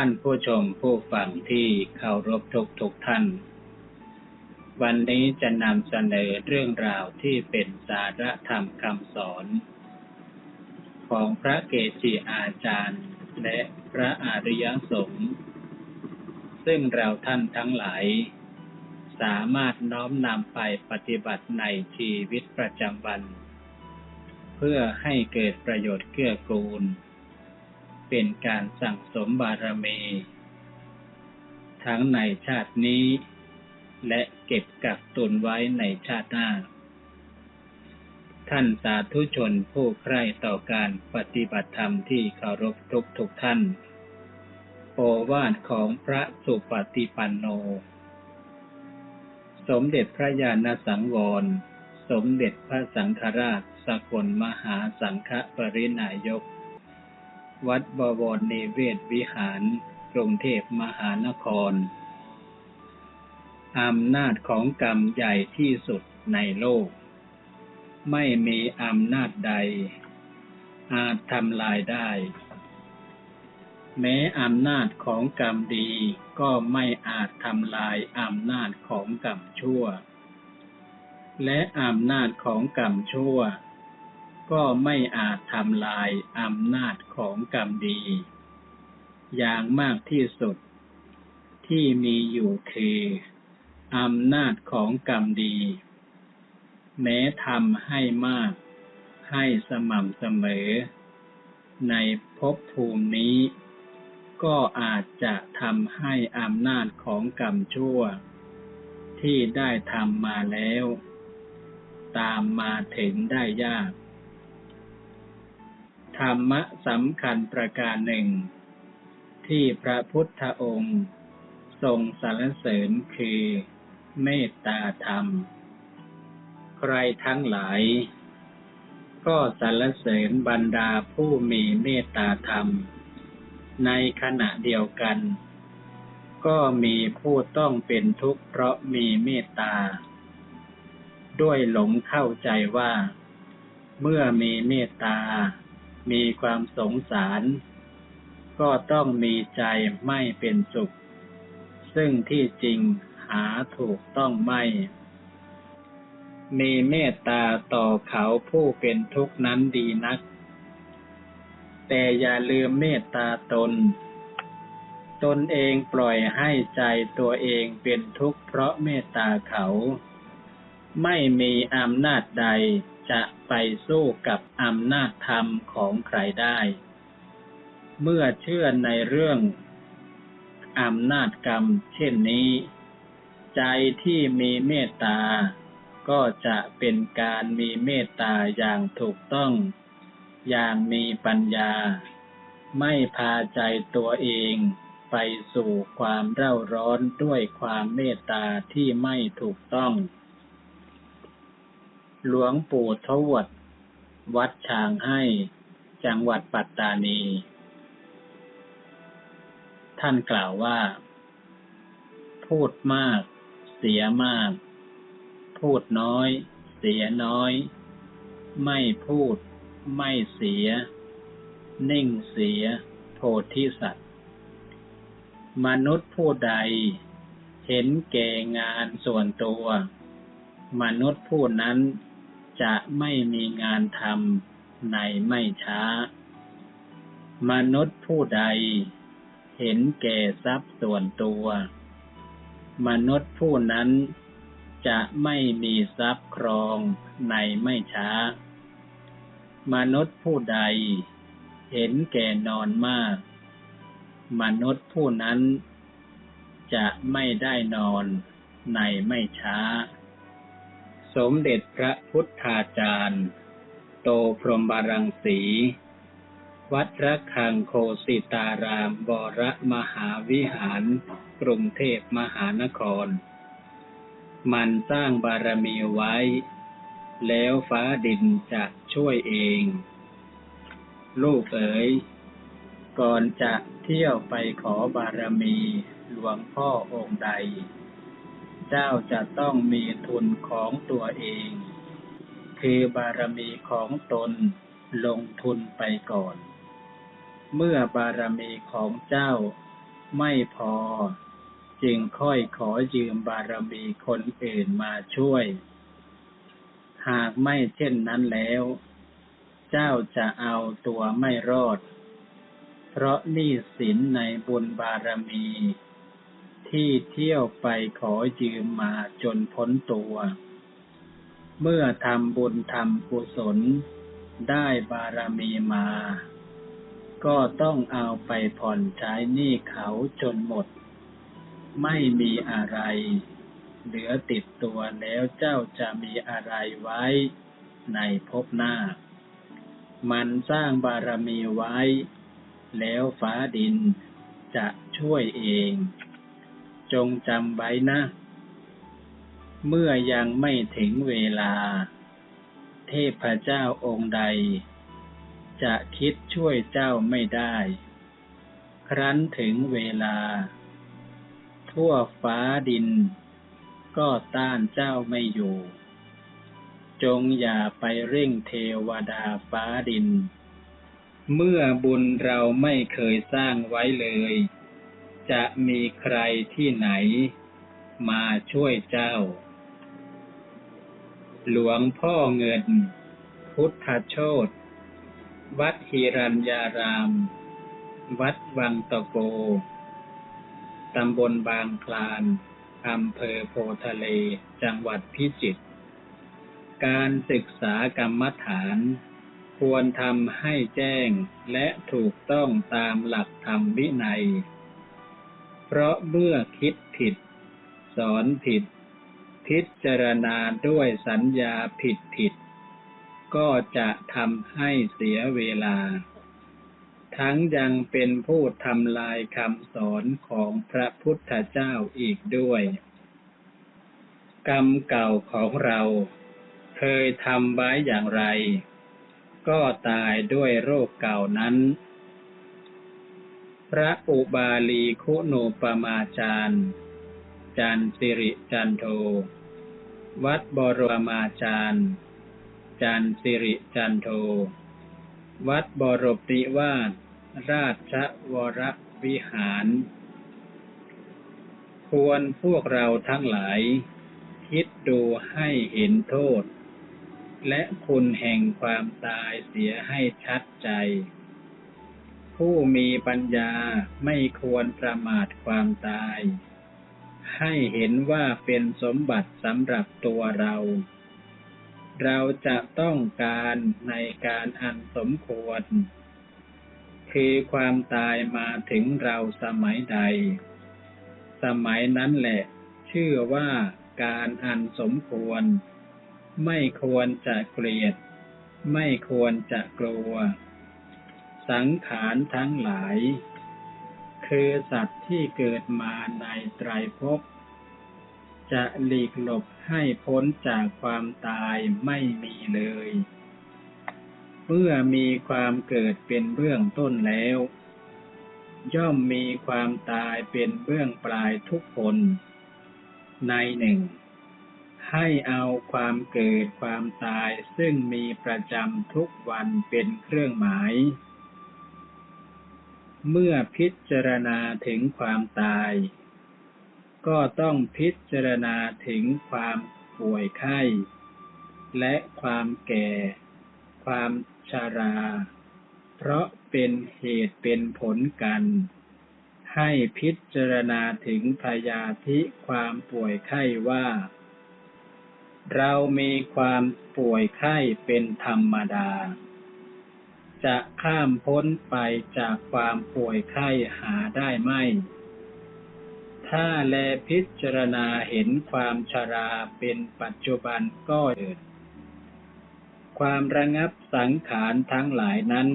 ท่านผู้ชมผู้ฟังที่เคารพทุกทุกท่าน วันนี้จะนำเสนอเรื่องราวที่เป็นสาระธรรมคำสอน ของพระเกจิอาจารย์ และพระอริยสงฆ์ซึ่งเราท่านทั้งหลาย สามารถน้อมนำไปปฏิบัติในชีวิตประจำวัน เพื่อให้เกิดประโยชน์เกื้อกูล เป็นการสั่งสมบารมี ทั้งในชาตินี้ และเก็บกักตุนไว้ในชาติหน้า ท่านสาธุชนผู้ใคร่ต่อการปฏิบัติธรรมที่เคารพทุกทุกท่าน โอวาทของพระสุปฏิปันโน สมเด็จพระญาณสังวร สมเด็จพระสังฆราชสกลมหาสังฆปรินายก วัดบวรนิเวศวิหาร กรุงเทพมหานคร อำนาจของกรรมใหญ่ที่สุดในโลก ไม่มีอำนาจใด อาจทำลายได้ แม้อำนาจของกรรมดีก็ไม่อาจทำลายอำนาจของกรรมชั่ว และอำนาจของกรรมชั่ว ก็ไม่อาจทำลายอำนาจของกรรมดี อย่างมากที่สุดที่มีอยู่คืออำนาจของกรรมดี แม้ทำให้มาก ให้สม่ำเสมอ ในภพภูมินี้ ก็อาจจะทำให้อำนาจของกรรมชั่ว ที่ได้ทำมาแล้ว ตามมาถึงได้ยาก ธรรมะสำคัญประการหนึ่ง ที่พระพุทธองค์ ทรงสรรเสริญคือเมตตาธรรม ใครทั้งหลาย ก็สรรเสริญบรรดาผู้มีเมตตาธรรม ในขณะเดียวกัน ก็มีผู้ต้องเป็นทุกข์เพราะมีเมตตา ด้วยหลงเข้าใจว่า เมื่อมีเมตตา มีความสงสาร ก็ต้องมีใจไม่เป็นสุข ซึ่งที่จริงหาถูกต้องไม่ มีเมตตาต่อเขาผู้เป็นทุกข์นั้นดีนัก แต่อย่าลืมเมตตาตน ตนเองปล่อยให้ใจตัวเองเป็นทุกข์เพราะเมตตาเขา ไม่มีอำนาจใด จะไปสู้กับอำนาจธรรมของใครได้ เมื่อเชื่อในเรื่องอำนาจกรรม เช่นนี้ ใจที่มีเมตตา ก็จะเป็นการมีเมตตาอย่างถูกต้อง อย่างมีปัญญา ไม่พาใจตัวเองไปสู่ความเร่าร้อนด้วยความเมตตาที่ไม่ถูกต้อง หลวงปู่ทวด วัดช้างให้ จังหวัดปัตตานี ท่านกล่าวว่า พูดมาก เสียมาก พูดน้อย เสียน้อย ไม่พูด ไม่เสีย นิ่งเสีย โพธิสัตว์ มนุษย์ผู้ใด เห็นแก่งานส่วนตัวมนุษย์ผู้นั้น จะไม่มีงานทำในไม่ช้า มนุษย์ผู้ใด เห็นแก่ทรัพย์ส่วนตัว มนุษย์ผู้นั้นจะไม่มีทรัพย์ครองในไม่ช้า มนุษย์ผู้ใด เห็นแก่นอนมาก มนุษย์ผู้นั้นจะไม่ได้นอนในไม่ช้า สมเด็จพระพุทธาจารย์ โตพรหมบารังสี วัดระฆังโคสิตารามบรมหาวิหาร กรุงเทพมหานคร มันสร้างบารมีไว้ แล้วฟ้าดินจะช่วยเอง ลูกเอ๋ย ก่อนจะเที่ยวไปขอบารมีหลวงพ่อองค์ใด เจ้าจะต้องมีทุนของตัวเอง คือบารมีของตนลงทุนไปก่อน เมื่อบารมีของเจ้าไม่พอ จึงค่อยขอยืมบารมีคนอื่นมาช่วย หากไม่เช่นนั้นแล้ว เจ้าจะเอาตัวไม่รอด เพราะหนี้สินในบุญบารมี ที่เที่ยวไปขอยืมมาจนพ้นตัว เมื่อทำบุญทำกุศลได้บารมีมา ก็ต้องเอาไปผ่อนใช้หนี้เขาจนหมด ไม่มีอะไร เหลือติดตัวแล้วเจ้าจะมีอะไรไว้ในภพหน้า มันสร้างบารมีไว้ แล้วฟ้าดินจะช่วยเอง จงจำไว้นะ เมื่อยังไม่ถึงเวลา เทพเจ้าองค์ใด จะคิดช่วยเจ้าไม่ได้ ครั้นถึงเวลา ทั่วฟ้าดิน ก็ต้านเจ้าไม่อยู่ จงอย่าไปเร่งเทวดาฟ้าดิน เมื่อบุญเราไม่เคยสร้างไว้เลย จะมีใครที่ไหน มาช่วยเจ้า หลวงพ่อเงิน พุทธโชตวัดฮิรัญญาราม วัดวังตะโก ตำบลบางคลาน อำเภอโพทะเล จังหวัดพิจิตร การศึกษากรรมฐาน ควรทำให้แจ้งและถูกต้องตามหลักธรรมวินัย เพราะเมื่อคิดผิด สอนผิด พิจารณาด้วยสัญญาผิดผิด ก็จะทำให้เสียเวลา ทั้งยังเป็นผู้ทำลายคำสอนของพระพุทธเจ้าอีกด้วย กรรมเก่าของเราเคยทำไว้อย่างไร ก็ตายด้วยโรคเก่านั้น ระอุบาลีคุณูปมาจารย์จันสิริจันโท วัดบรมาจารย์ จันสิริจันโท วัดบรปิวาสราชวรวิหาร ควรพวกเราทั้งหลาย คิดดูให้เห็นโทษ และคุณแห่งความตายเสียให้ชัดใจ ผู้มีปัญญาไม่ควรประมาทความตาย ให้เห็นว่าเป็นสมบัติสำหรับตัวเรา เราจะต้องการในการอันสมควร คือความตายมาถึงเราสมัยใด สมัยนั้นแหละ ชื่อว่าการอันสมควร ไม่ควรจะเกลียด ไม่ควรจะกลัว สังขารทั้งหลาย คือสัตว์ที่เกิดมาในไตรภพจะหลีกหลบให้พ้นจากความตายไม่มีเลย เมื่อมีความเกิดเป็นเบื้องต้นแล้ว ย่อมมีความตายเป็นเบื้องปลายทุกคน ในหนึ่ง ให้เอาความเกิดความตายซึ่งมีประจำทุกวันเป็นเครื่องหมาย เมื่อพิจารณาถึงความตาย ก็ต้องพิจารณาถึงความป่วยไข้ และความแก่ ความชารา เพราะเป็นเหตุเป็นผลกัน ให้พิจารณาถึงพยาธิความป่วยไข้ว่า เรามีความป่วยไข้เป็นธรรมดา จะข้ามพ้นไปจากความป่วยไข้หาได้ไหมถ้าแลพิจารณาเห็นความชราเป็นปัจจุบันก็เกิด ความระงับสังขารทั้งหลายนั้น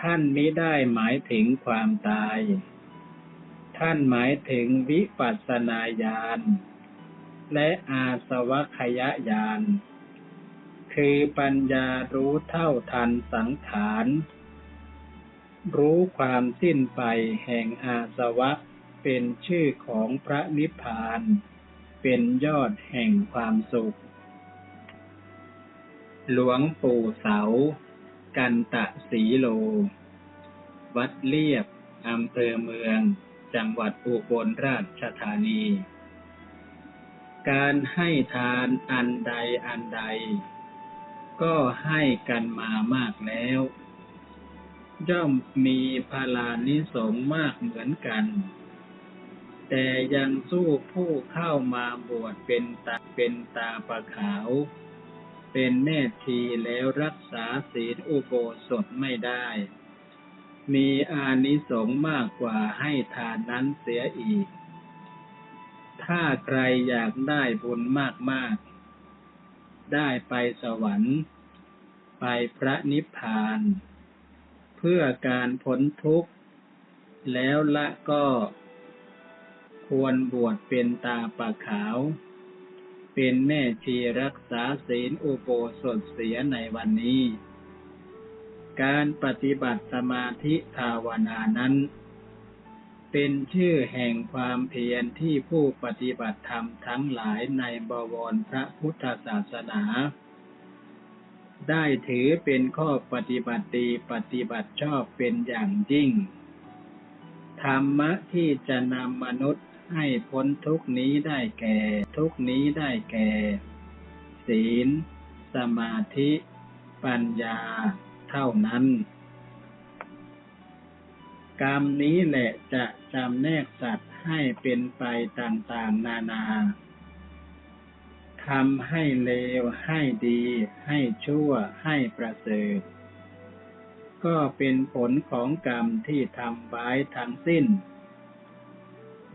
ท่านมิได้หมายถึงความตาย ท่านหมายถึงวิปัสสนาญาณและอาสวัคยญาณ คือปัญญารู้เท่าทันสังขาร รู้ความสิ้นไปแห่งอาสวะ เป็นชื่อของพระนิพพาน เป็นยอดแห่งความสุข หลวงปู่เสา กันตะสีโล วัดเลียบอำเภอเมือง จังหวัดอุบลราชธานีการให้ทานอันใดอันใด ก็ให้กันมามากแล้ว ย่อมมีพลานิสงมากเหมือนกัน แต่ยังสู้ผู้เข้ามาบวชเป็นตาเป็นตาประขาว เป็นแม่ชีแล้วรักษาศีลอุโบสถไม่ได้ มีอานิสงส์มากกว่าให้ทานนั้นเสียอีก ถ้าใครอยากได้บุญมากๆ ได้ไปสวรรค์ ไปพระนิพพาน เพื่อการพ้นทุกข์ แล้วละก็ควรบวชเป็นตาปะขาว เป็นแม่ชีรักษาศีลอุโบสถเสียในวันนี้ การปฏิบัติสมาธิภาวนานั้น เป็นชื่อแห่งความเพียรที่ผู้ปฏิบัติธรรมทั้งหลายในบวรพระพุทธศาสนา ได้ถือเป็นข้อปฏิบัติดีปฏิบัติชอบเป็นอย่างยิ่ง ธรรมะที่จะนำมนุษย์ให้พ้นทุกนี้ได้แก่ ทุกนี้ได้แก่ ศีล สมาธิ ปัญญา เท่านั้น กรรมนี้แหละจะจำแนกสัตว์ให้เป็นไปต่างๆ นานาทำให้เลว ให้ดี ให้ชั่ว ให้ประเสริฐ ก็เป็นผลของกรรมที่ทำไว้ทั้งสิ้น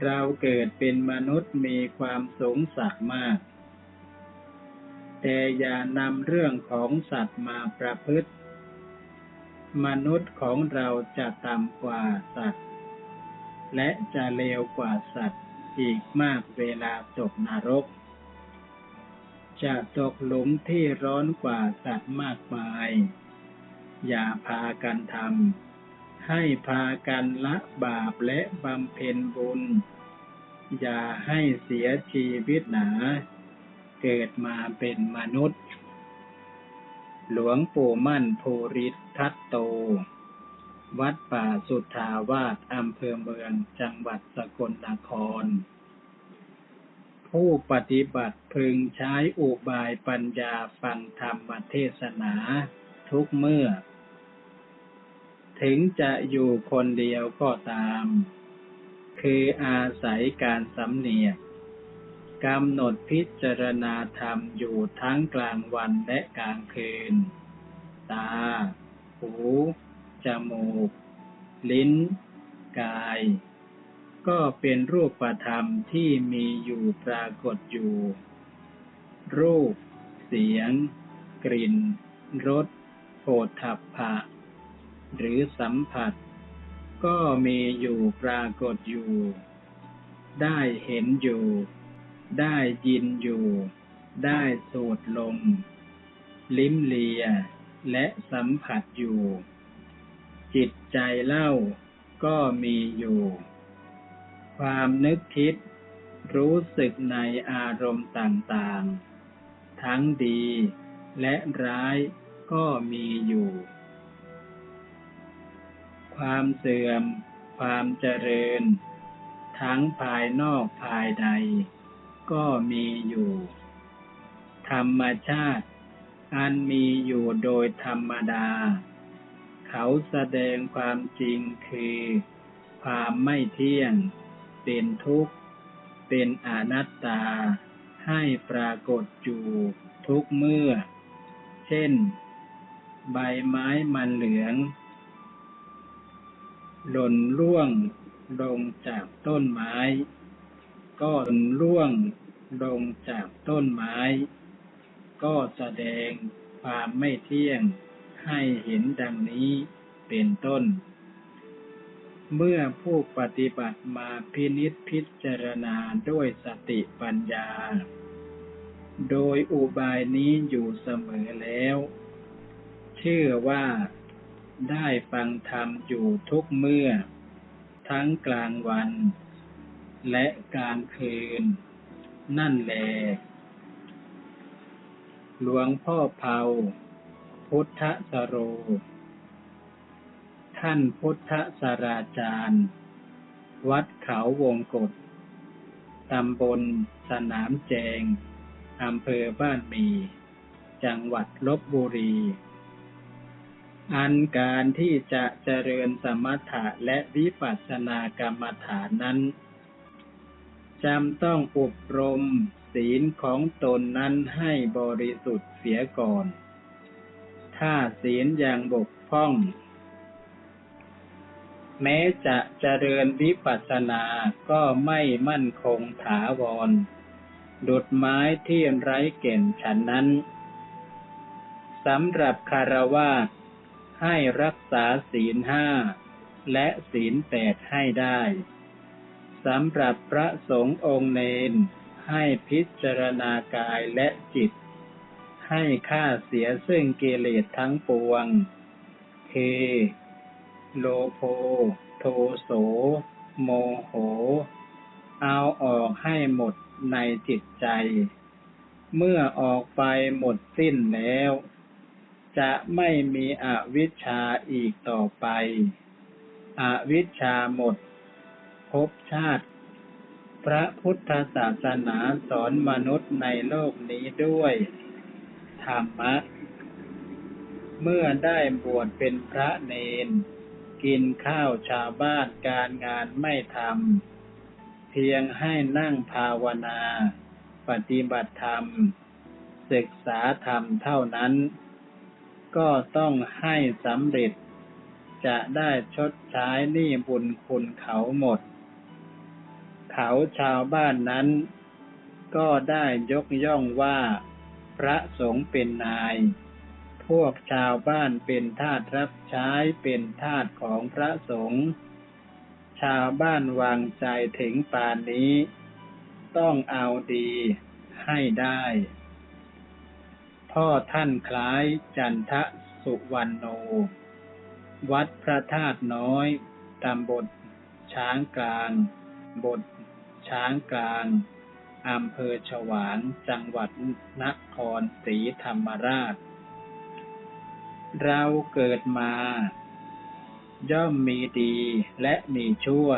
เราเกิดเป็นมนุษย์มีความสงสักมาก แต่อย่านำเรื่องของสัตว์มาประพฤติ มนุษย์ของเราจะต่ำกว่าสัตว์ และจะเลวกว่าสัตว์อีกมากเวลาตกนรก จะตกหลุมที่ร้อนกว่าสัตว์มากมาย อย่าพากันทำให้พากันละบาปและบำเพ็ญบุญ อย่าให้เสียชีวิตหนา เกิดมาเป็นมนุษย์ หลวงปู่มั่นภูริทัตโต วัดป่าสุทธาวาสอำเภอเมืองจังหวัดสกลนคร ผู้ปฏิบัติพึงใช้อุบายปัญญาฟังธรรมเทศนาทุกเมื่อ ถึงจะอยู่คนเดียวก็ตาม คืออาศัยการสำเนียก กำหนดพิจารณาธรรมอยู่ทั้งกลางวันและกลางคืน ตา หู จมูก ลิ้น กาย ก็เป็นรูปธรรมที่มีอยู่ปรากฏอยู่ รูป เสียง กลิ่น รสโผฏฐัพพะ หรือสัมผัส ก็มีอยู่ปรากฏอยู่ ได้เห็นอยู่ ได้ยินอยู่ ได้สูดลม ลิ้มเลีย และสัมผัสอยู่ จิตใจเล่าก็มีอยู่ ความนึกคิด รู้สึกในอารมณ์ต่างๆ ทั้งดีและร้ายก็มีอยู่ ความเสื่อม ความเจริญ ทั้งภายนอกภายใน ก็มีอยู่ ธรรมชาติ อันมีอยู่โดยธรรมดา เขาแสดงความจริงคือ ความไม่เที่ยง เป็นทุกข์ เป็นอนัตตา ให้ปรากฏอยู่ทุกเมื่อ เช่น ใบไม้มันเหลือง หล่นร่วงลงจากต้นไม้ ก็หล่นร่วง ลงจากต้นไม้ ก็แสดงความไม่เที่ยงให้เห็นดังนี้เป็นต้น เมื่อผู้ปฏิบัติมาพินิจพิจารณาด้วยสติปัญญา โดยอุบายนี้อยู่เสมอแล้ว เชื่อว่าได้ฟังธรรมอยู่ทุกเมื่อ ทั้งกลางวัน และกลางคืน นั่นแหละหลวงพ่อเผา พุทธสโร ท่านพุทธสราจารย์ วัดเขาวงกฏตำบลสนามแจง อำเภอบ้านมี จังหวัดลบบุรี อันการที่จะเจริญสมถะและวิปัสสนากรรมฐานนั้น จำต้องอบรมศีลของตนนั้นให้บริสุทธิ์เสียก่อน ถ้าศีลยังบกพร่อง แม้จะเจริญวิปัสสนาก็ไม่มั่นคงถาวร ดุดไม้ที่ไร้เก่นฉันนั้นสำหรับคารวาสให้รักษาศีลห้าและศีลแปดให้ได้ สำหรับพระสงฆ์องค์เนนให้พิจารณากายและจิต ให้ฆ่าเสียซึ่งกิเลสทั้งปวง คือโลโภ โทโส โมโห เอาออกให้หมดในจิตใจ เมื่อออกไปหมดสิ้นแล้ว จะไม่มีอวิชชาอีกต่อไป อวิชชาหมด ภพชาติ พระพุทธศาสนาสอนมนุษย์ในโลกนี้ด้วย ธรรมะ เมื่อได้บวชเป็นพระเนน กินข้าวชาวบ้านการงานไม่ทำ เพียงให้นั่งภาวนา ปฏิบัติธรรม ศึกษาธรรมเท่านั้น ก็ต้องให้สำเร็จจะได้ชดใช้หนี้บุญคุณเขาหมด เขาชาวบ้านนั้น ก็ได้ยกย่องว่า พระสงฆ์เป็นนาย พวกชาวบ้านเป็นทาสรับใช้เป็นทาสของพระสงฆ์ชาวบ้านวางใจถึงป่านนี้ ต้องเอาดีให้ได้ พ่อท่านคล้ายจันทสุวรรณโน วัดพระธาตุน้อยตำบลช้างกลาง บท ช้างกลางอำเภอฉวางจังหวัดนครศรีธรรมราช เราเกิดมา ย่อมมีดีและมีชั่ว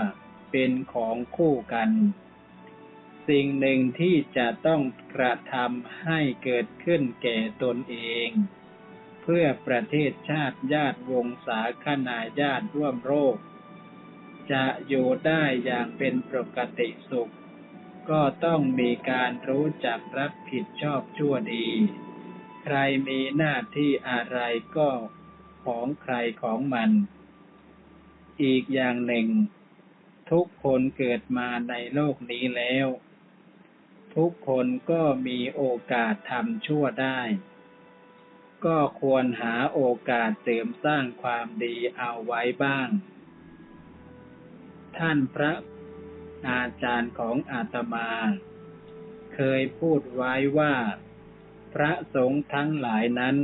เป็นของคู่กัน สิ่งหนึ่งที่จะต้องกระทำให้เกิดขึ้นแก่ตนเอง เพื่อประเทศชาติญาติวงศาคณาญาติร่วมโรค จะอยู่ได้อย่างเป็นปกติสุข ก็ต้องมีการรู้จักรับผิดชอบชั่วดี ใครมีหน้าที่อะไรก็ของใครของมัน อีกอย่างหนึ่ง ทุกคนเกิดมาในโลกนี้แล้ว ทุกคนก็มีโอกาสทำชั่วได้ ก็ควรหาโอกาสเสริมสร้างความดีเอาไว้บ้าง ท่านพระอาจารย์ของอาตมา เคยพูดไว้ว่า พระสงฆ์ทั้งหลายนั้น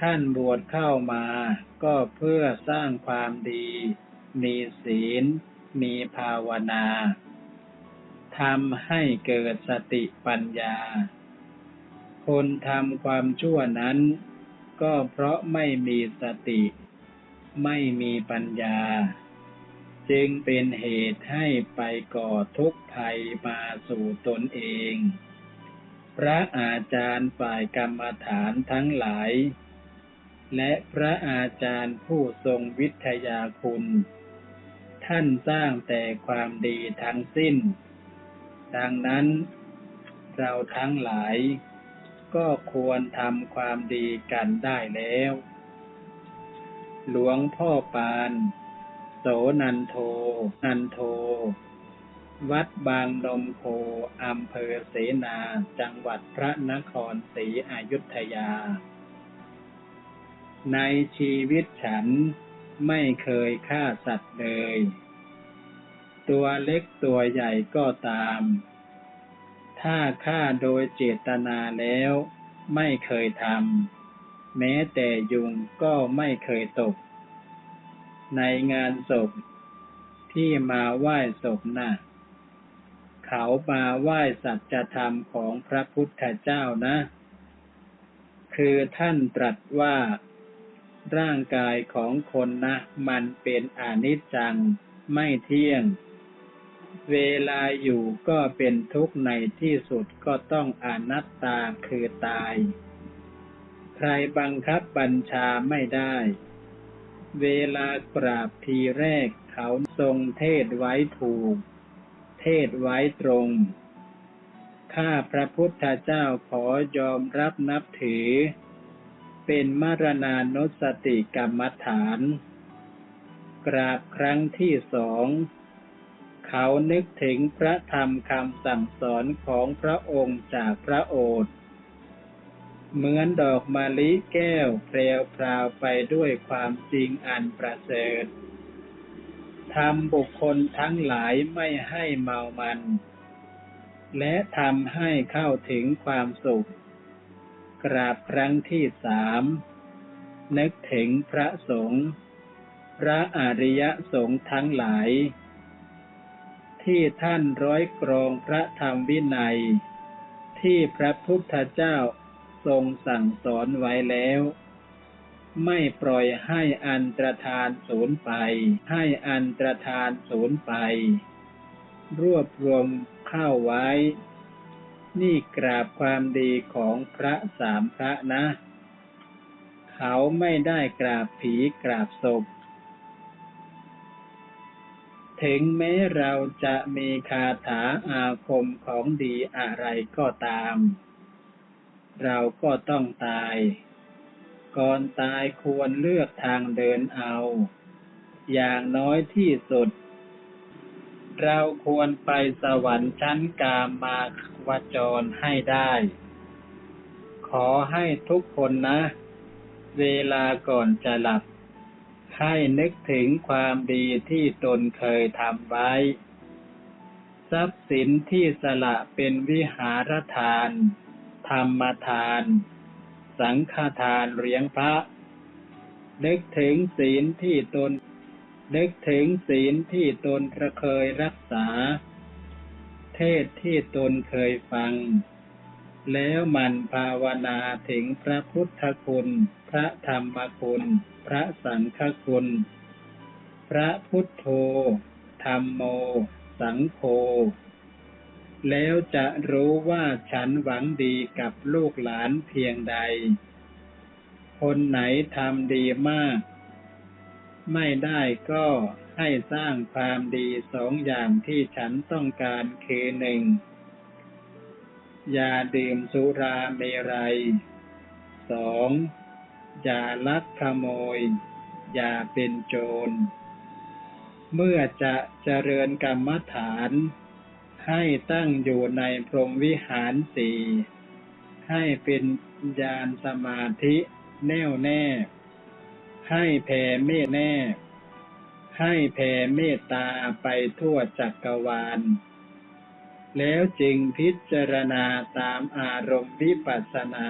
ท่านบวชเข้ามาก็เพื่อสร้างความดี มีศีล มีภาวนาทำให้เกิดสติปัญญา คนทำความชั่วนั้น ก็เพราะไม่มีสติ ไม่มีปัญญา จึงเป็นเหตุให้ไปก่อทุกข์ภัยมาสู่ตนเอง พระอาจารย์ฝ่ายกรรมฐานทั้งหลาย และพระอาจารย์ผู้ทรงวิทยาคุณ ท่านสร้างแต่ความดีทั้งสิ้น ดังนั้นเราทั้งหลาย ก็ควรทำความดีกันได้แล้ว หลวงพ่อปาน โสนันโท นันโท วัดบางนมโคอำเภอเสนา จังหวัดพระนครศรีอยุธยา ในชีวิตฉันไม่เคยฆ่าสัตว์เลย ตัวเล็กตัวใหญ่ก็ตาม ถ้าฆ่าโดยเจตนาแล้ว ไม่เคยทำแม้แต่ยุงก็ไม่เคยตก ในงานศพที่มาไหว้ศพนะ่ะเขามาไหว้สัจธรรมของพระพุทธเจ้านะ คือท่านตรัสว่า ร่างกายของคนนะ มันเป็นอนิจจังไม่เที่ยง เวลาอยู่ก็เป็นทุกข์ในที่สุดก็ต้องอนัตตาคือตาย ใครบังคับบัญชาไม่ได้ เวลากราบทีแรกเขาทรงเทศไว้ถูก เทศไว้ตรง ข้าพระพุทธเจ้าขอยอมรับนับถือ เป็นมรณานุสติกรรมฐาน กราบครั้งที่สอง เขานึกถึงพระธรรมคำสั่งสอนของพระองค์จากพระโอษฐ์ เหมือนดอกมะลิแก้วเพลวพราวไปด้วยความจริงอันประเสริฐทำบุคคลทั้งหลายไม่ให้เมามัน และทำให้เข้าถึงความสุข กราบครั้งที่สามนึกถึงพระสงฆ์พระอริยสงฆ์ทั้งหลาย ที่ท่านร้อยกรองพระธรรมวินัย ที่พระพุทธเจ้า ทรงสั่งสอนไว้แล้ว ไม่ปล่อยให้อันตรธานสูญไป ให้อันตรธานสูญไป รวบรวมเข้าไว้ นี่กราบความดีของพระสามพระนะ เขาไม่ได้กราบผีกราบศพถึงแม้เราจะมีคาถาอาคมของดีอะไรก็ตาม เราก็ต้องตาย ก่อนตายควรเลือกทางเดินเอา อย่างน้อยที่สุด เราควรไปสวรรค์ชั้นกามาวจรให้ได้ ขอให้ทุกคนนะ เวลาก่อนจะหลับ ให้นึกถึงความดีที่ตนเคยทำไว้ ทรัพย์สินที่สละเป็นวิหารทาน ธรรมทาน สังฆทานเลี้ยงพระนึกถึงศีลที่ตนนึกถึงศีลที่ตนเคยรักษา เทศที่ตนเคยฟัง แล้วมันภาวนาถึงพระพุทธคุณ พระธรรมคุณ พระสังฆคุณ พระพุทโธธรรมโม สังโฆ แล้วจะรู้ว่าฉันหวังดีกับลูกหลานเพียงใด คนไหนทำดีมาก ไม่ได้ก็ให้สร้างความดีสองอย่างที่ฉันต้องการคือหนึ่งอย่าดื่มสุราเมรัยสองอย่าลักขโมย อย่าเป็นโจร เมื่อจะเจริญกรรมฐาน ให้ตั้งอยู่ในพรหมวิหารสี่ให้เป็นญาณสมาธิแน่วแน่ ให้แผ่เมตแน่ ให้แผ่เมตตาไปทั่วจักรวาล แล้วจึงพิจารณาตามอารมณ์วิปัสสนา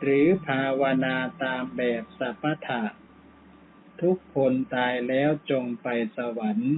หรือภาวนาตามแบบสัพพะทุกคนตายแล้วจงไปสวรรค์